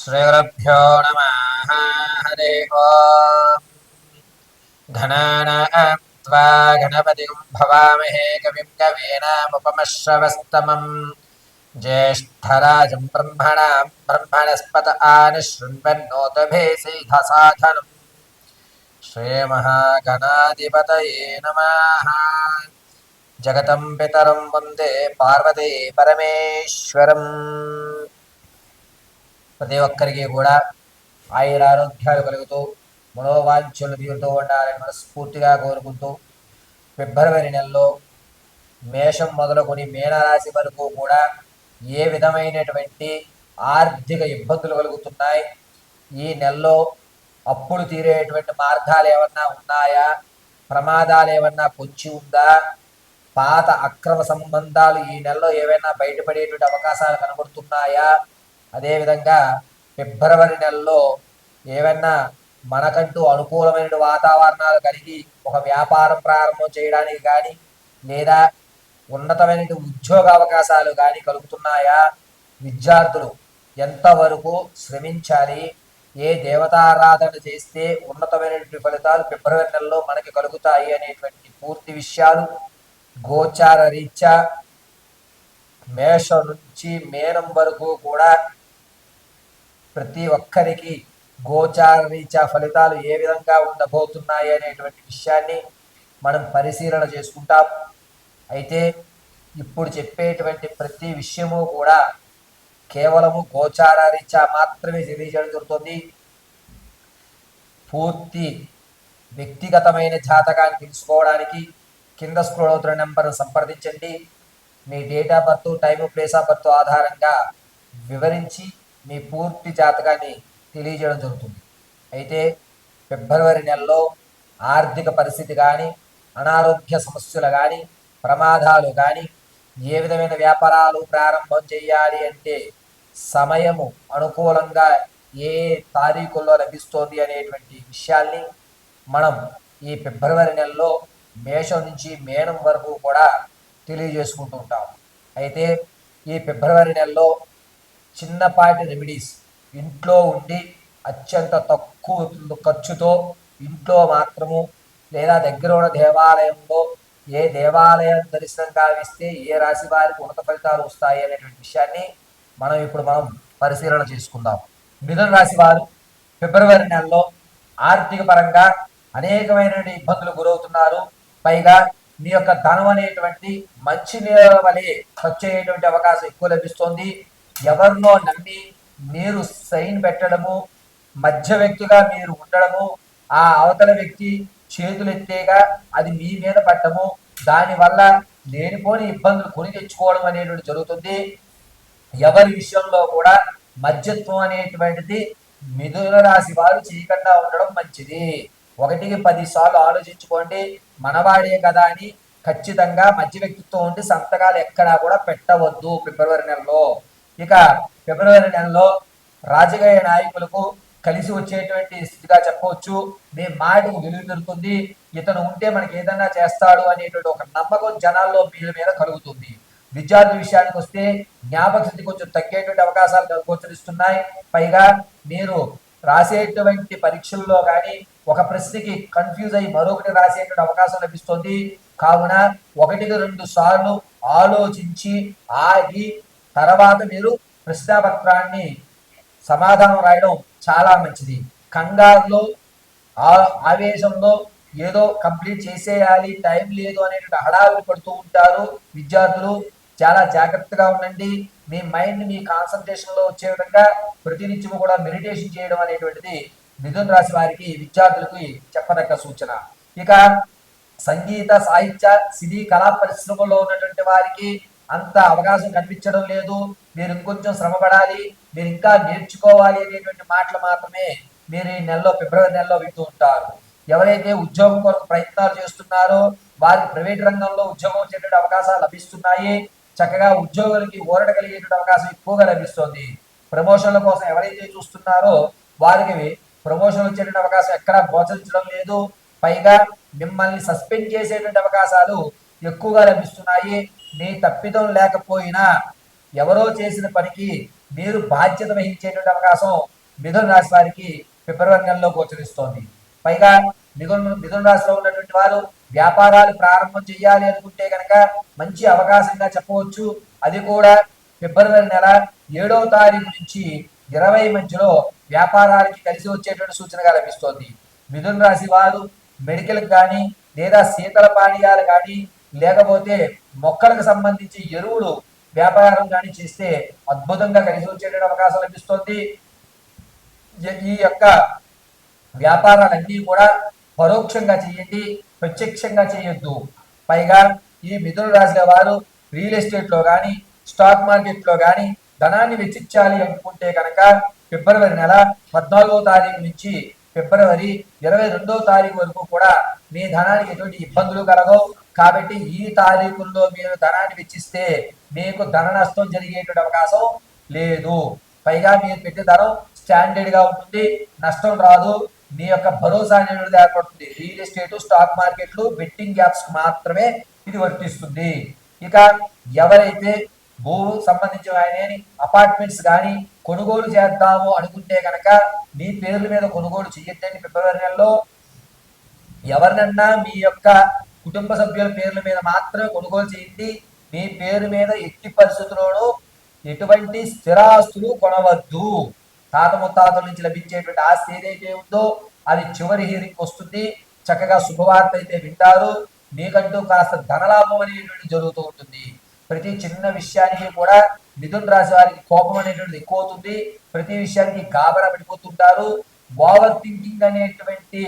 श्रीगुरुभ्यो नमः हरे ओम् घनानां त्वा गणपतिं भवामहे कविं कवीनामुपमश्रवस्तमं ज्येष्ठराजं ब्रह्मणां ब्रह्मणस्पत आनिशृण्वन्नोतभेसीधसाधनं श्रीमहागणाधिपतये नमः जगतं पितरं वन्दे पार्वती परमेश्वरम् ప్రతి ఒక్కరికి కూడా ఆయుర ఆరోగ్యాలు కలుగుతూ మనోవాంఛలు తీరుతూ ఉండాలని మనస్ఫూర్తిగా కోరుకుంటూ ఫిబ్రవరి నెలలో మేషం మొదలుకొని మీనరాశి వరకు కూడా ఏ విధమైనటువంటి ఆర్థిక ఇబ్బందులు కలుగుతున్నాయి? ఈ నెలలో అప్పులు తీరేటువంటి మార్గాలు ఏమన్నా ఉన్నాయా? ప్రమాదాలు ఏమన్నా పొంచి ఉందా? పాత అక్రమ సంబంధాలు ఈ నెలలో ఏవైనా బయటపడేటువంటి అవకాశాలు కనబడుతున్నాయా? అదేవిధంగా ఫిబ్రవరి నెలలో ఏవైనా మనకంటూ అనుకూలమైన వాతావరణాలు కలిగి ఒక వ్యాపారం ప్రారంభం చేయడానికి కానీ లేదా ఉన్నతమైన ఉద్యోగ అవకాశాలు కానీ కలుగుతున్నాయా? విద్యార్థులు ఎంతవరకు శ్రమించాలి? ఏ దేవతారాధన చేస్తే ఉన్నతమైనటువంటి ఫలితాలు ఫిబ్రవరి నెలలో మనకి కలుగుతాయి అనేటువంటి పూర్తి విషయాలు గోచార రీత్యా మేష నుంచి మేనం వరకు కూడా ప్రతి ఒక్కరికి గోచార రీత్యా ఫలితాలు ఏ విధంగా ఉండబోతున్నాయి అనేటువంటి విషయాన్ని మనం పరిశీలన చేసుకుంటాం. అయితే ఇప్పుడు చెప్పేటువంటి ప్రతి విషయము కూడా కేవలము గోచార రీత్యా మాత్రమే తెలియజేయడం జరుగుతుంది. పూర్తి వ్యక్తిగతమైన జాతకాన్ని తెలుసుకోవడానికి కింద స్క్రోల్ అవుతున్న నెంబర్ను సంప్రదించండి. మీ date of birth time place of birth ఆధారంగా వివరించి మీ పూర్తి జాతకాన్ని తెలియజేయడం జరుగుతుంది. అయితే ఫిబ్రవరి నెలలో ఆర్థిక పరిస్థితి కానీ అనారోగ్య సమస్యలు కానీ ప్రమాదాలు కానీ ఏ విధమైన వ్యాపారాలు ప్రారంభం చేయాలి అంటే సమయము అనుకూలంగా ఏ తారీఖుల్లో లభిస్తోంది అనేటువంటి విషయాల్ని మనం ఈ ఫిబ్రవరి నెలలో మేషం నుంచి మేనం వరకు కూడా తెలియజేసుకుంటూ ఉంటాం. అయితే ఈ ఫిబ్రవరి నెలలో చిన్నపాటి రెమెడీస్ ఇంట్లో ఉండి అత్యంత తక్కువ ఖర్చుతో ఇంట్లో మాత్రము లేదా దగ్గర ఉన్న దేవాలయంలో ఏ దేవాలయం దర్శనం కావిస్తే ఏ రాశి వారికి ఉన్నత ఫలితాలు వస్తాయి అనేటువంటి విషయాన్ని మనం ఇప్పుడు మనం పరిశీలన చేసుకుందాం. మిథున రాశి వారు ఫిబ్రవరి నెలలో ఆర్థిక పరంగా అనేకమైన ఇబ్బందులు గురవుతున్నారు. పైగా మీ యొక్క ధనం అనేటువంటి మంచి నీళ్ళ వలె ఖర్చు అయ్యేటువంటి అవకాశం ఎక్కువ లభిస్తుంది. ఎవరినో నమ్మి మీరు సైన్ పెట్టడము మధ్య వ్యక్తిగా మీరు ఉండడము ఆ అవతల వ్యక్తి చేతులెత్తేగా అది మీ మీద పట్టము దానివల్ల లేనిపోని ఇబ్బందులు కొని తెచ్చుకోవడం అనేటువంటి జరుగుతుంది. ఎవరి విషయంలో కూడా మధ్యత్వం అనేటువంటిది మిథున రాశి వారు చేయకుండా ఉండడం మంచిది. ఒకటికి పదిసార్లు ఆలోచించుకోండి మనవాడే కదా అని ఖచ్చితంగా మధ్య వ్యక్తిత్వం ఉండి సంతకాలు ఎక్కడా కూడా పెట్టవద్దు ఫిబ్రవరి నెలలో. ఇక ఫిబ్రవరి నెలలో రాజకీయ నాయకులకు కలిసి వచ్చేటువంటి స్థితిగా చెప్పవచ్చు. మీ మాటకు విలువ పెరుగుతుంది ఇతను ఉంటే మనకి ఏదన్నా చేస్తాడు అనేటువంటి ఒక నమ్మకం జనాల్లో మీ మీద కలుగుతుంది. విద్యార్థి విషయానికి వస్తే జ్ఞాపక శక్తి కొంచెం తగ్గేటువంటి అవకాశాలు గోచరిస్తున్నాయి. పైగా మీరు రాసేటువంటి పరీక్షల్లో కానీ ఒక ప్రశ్నకి కన్ఫ్యూజ్ అయ్యి మరొకటి రాసేటువంటి అవకాశం లభిస్తుంది. కావున ఒకటికి రెండు సార్లు ఆలోచించి ఆగి తర్వాత మీరు ప్రశ్నాపత్రాన్ని సమాధానం రాయడం చాలా మంచిది. కంగారులో ఆ ఆవేశంలో ఏదో కంప్లీట్ చేసేయాలి టైం లేదు అనేటువంటి హడావిడి పడుతూ ఉంటారు విద్యార్థులు. చాలా జాగ్రత్తగా ఉండండి. మీ మైండ్ మీ కాన్సన్ట్రేషన్లో వచ్చే విధంగా ప్రతినిత్యము కూడా మెడిటేషన్ చేయడం అనేటువంటిది మిథున్ రాశి వారికి విద్యార్థులకి చెప్పదగ్గ సూచన. ఇక సంగీత సాహిత్య సినీ కళా పరిశ్రమలో ఉన్నటువంటి వారికి అంత అవకాశం కనిపించడం లేదు. మీరు ఇంకొంచెం శ్రమపడాలి. మీరు ఇంకా నేర్చుకోవాలి అనేటువంటి మాటలు మాత్రమే మీరు ఈ నెలలో ఫిబ్రవరి నెలలో వింటూ ఉంటారు. ఎవరైతే ఉద్యోగం కొరకు ప్రయత్నాలు చేస్తున్నారో వారికి ప్రైవేట్ రంగంలో ఉద్యోగం వచ్చేటువంటి అవకాశాలు లభిస్తున్నాయి. చక్కగా ఉద్యోగులకి ఊరట కలిగేటువంటి అవకాశం ఎక్కువగా లభిస్తుంది. ప్రమోషన్ల కోసం ఎవరైతే చూస్తున్నారో వారికి ప్రమోషన్ వచ్చేటువంటి అవకాశం ఎక్కడా గోచరించడం లేదు. పైగా మిమ్మల్ని సస్పెండ్ చేసేటువంటి అవకాశాలు ఎక్కువగా లభిస్తున్నాయి. మీ తప్పిదం లేకపోయినా ఎవరో చేసిన పనికి మీరు బాధ్యత వహించేటువంటి అవకాశం మిథున రాశి వారికి ఫిబ్రవరి నెలలో గోచరిస్తోంది. పైగా మిథున మిథున రాశిలో ఉన్నటువంటి వారు వ్యాపారాలు ప్రారంభం చేయాలి అనుకుంటే కనుక మంచి అవకాశంగా చెప్పవచ్చు. అది కూడా ఫిబ్రవరి నెల ఏడవ తారీఖు నుంచి ఇరవై మధ్యలో వ్యాపారాలకి కలిసి వచ్చేటువంటి సూచనగా లభిస్తోంది. మిథున రాశి వారు మెడికల్ కానీ లేదా శీతల పానీయాలు కానీ లేకపోతే మొక్కలకు సంబంధించి ఎరువులు వ్యాపారం కానీ చేస్తే అద్భుతంగా కలిసి వచ్చేటువంటి అవకాశం లభిస్తుంది. ఈ- యొక్క వ్యాపారాలన్నీ కూడా పరోక్షంగా చేయండి ప్రత్యక్షంగా చేయొద్దు. పైగా ఈ మిథున రాశుల వారు రియల్ ఎస్టేట్లో కానీ స్టాక్ మార్కెట్లో కానీ ధనాన్ని వెచ్చించాలి అనుకుంటే కనుక ఫిబ్రవరి నెల పద్నాలుగో తారీఖు నుంచి ఫిబ్రవరి ఇరవై రెండో తారీఖు వరకు కూడా మీ ధనానికి ఎటువంటి ఇబ్బందులు కలగవు. కాబట్టి ఈ తారీఖుల్లో మీరు ధనాన్ని వెచ్చిస్తే మీకు ధన నష్టం జరిగేటువంటి అవకాశం లేదు. పైగా మీరు పెట్టే ధనం స్టాండర్డ్గా ఉంటుంది. నష్టం రాదు. మీ యొక్క భరోసా అనేది ఏర్పడుతుంది. రియల్ ఎస్టేట్ స్టాక్ మార్కెట్లు బెట్టింగ్ యాప్స్ మాత్రమే ఇది వర్తిస్తుంది. ఇక ఎవరైతే భూ సంబంధించిన ఆయన అపార్ట్మెంట్స్ కానీ కొనుగోలు చేద్దాము అనుకుంటే కనుక మీ పేర్ల మీద కొనుగోలు చేయొద్దండి ఫిబ్రవరి నెలలో ఎవరినన్నా మీ యొక్క కుటుంబ సభ్యుల పేర్ల మీద మాత్రమే కొనుగోలు చేయండి. మీ పేరు మీద ఎట్టి పరిస్థితుల్లోనూ ఎటువంటి స్థిరాస్తులు కొనవద్దు. తాత ముత్తాతల నుంచి లభించేటువంటి ఆస్తి ఏదైతే ఉందో అది చివరి హీరింగ్ వస్తుంది. చక్కగా శుభవార్త అయితే వింటారు. మీకంటూ కాస్త ధనలాభం అనేటువంటి జరుగుతూ ఉంటుంది. ప్రతి చిన్న విషయానికి కూడా మిథున్ రాశి వారికి కోపం అనేటువంటిది ఎక్కువ అవుతుంది ప్రతి విషయానికి గాబరా పడిపోతుంటారు. ఓవర్ థింకింగ్ అనేటువంటి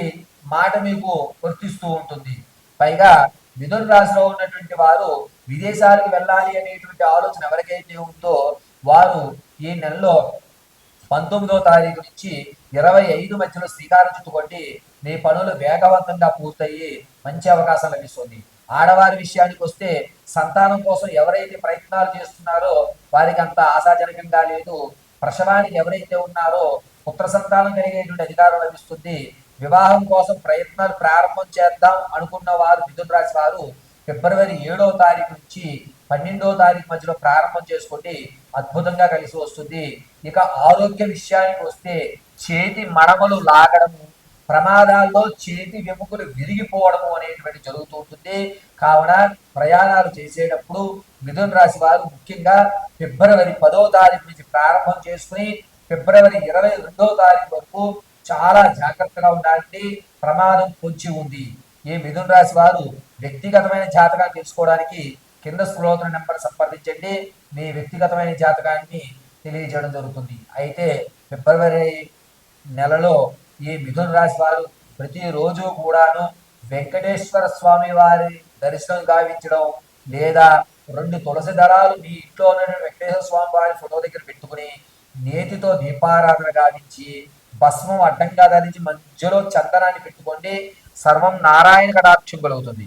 మాట మీకు వర్తిస్తూ ఉంటుంది. పైగా మిథున్ రాశిలో ఉన్నటువంటి వారు విదేశాలకు వెళ్ళాలి అనేటువంటి ఆలోచన ఎవరికైతే ఉందో వారు ఈ నెలలో పంతొమ్మిదో తారీఖు నుంచి ఇరవై ఐదు మధ్యలో శ్రీకారం చుట్టుకోండి. మీ పనులు వేగవంతంగా పూర్తయ్యి మంచి అవకాశం లభిస్తుంది. ఆడవారి విషయానికి వస్తే సంతానం కోసం ఎవరైతే ప్రయత్నాలు చేస్తున్నారో వారికి అంత ఆశాజనకంగా లేదు. ప్రసవానికి ఎవరైతే ఉన్నారో పుత్ర సంతానం కలిగేటువంటి అధికారం లభిస్తుంది. వివాహం కోసం ప్రయత్నాలు ప్రారంభం చేద్దాం అనుకున్న వారు మిథున రాశి వారు ఫిబ్రవరి ఏడవ తారీఖు నుంచి పన్నెండవ తారీఖు మధ్యలో ప్రారంభం చేసుకోండి. అద్భుతంగా కలిసి వస్తుంది. ఇక ఆరోగ్య విషయానికి వస్తే చేతి మడమలు లాగడము ప్రమాదాల్లో చేతి వెముకలు విరిగిపోవడము అనేటువంటి జరుగుతూ ఉంటుంది. కావున ప్రయాణాలు చేసేటప్పుడు మిథున్ రాశి వారు ముఖ్యంగా ఫిబ్రవరి పదో తారీఖు నుంచి ప్రారంభం చేసుకుని ఫిబ్రవరి ఇరవై రెండో తారీఖు వరకు చాలా జాగ్రత్తగా ఉండాలంటే ప్రమాదం పొంచి ఉంది. ఈ మిథున్ రాశి వారు వ్యక్తిగతమైన జాతకాన్ని తెలుసుకోవడానికి కింద స్క్రోల్ నెంబర్ సంప్రదించండి. మీ వ్యక్తిగతమైన జాతకాన్ని తెలియజేయడం జరుగుతుంది. అయితే ఫిబ్రవరి నెలలో ఈ మిథున రాశి వారు ప్రతిరోజు కూడాను వెంకటేశ్వర స్వామి వారి దర్శనం గావించడం లేదా రెండు తులసి దళాలు మీ ఇంట్లో ఉన్న వెంకటేశ్వర స్వామి వారి ఫోటో దగ్గర పెట్టుకుని నేతితో దీపారాధన గావించి భస్మం అడ్డంగా ధరించి మధ్యలో చందనాన్ని పెట్టుకోండి. సర్వం నారాయణ కటాక్షం కలుగుతుంది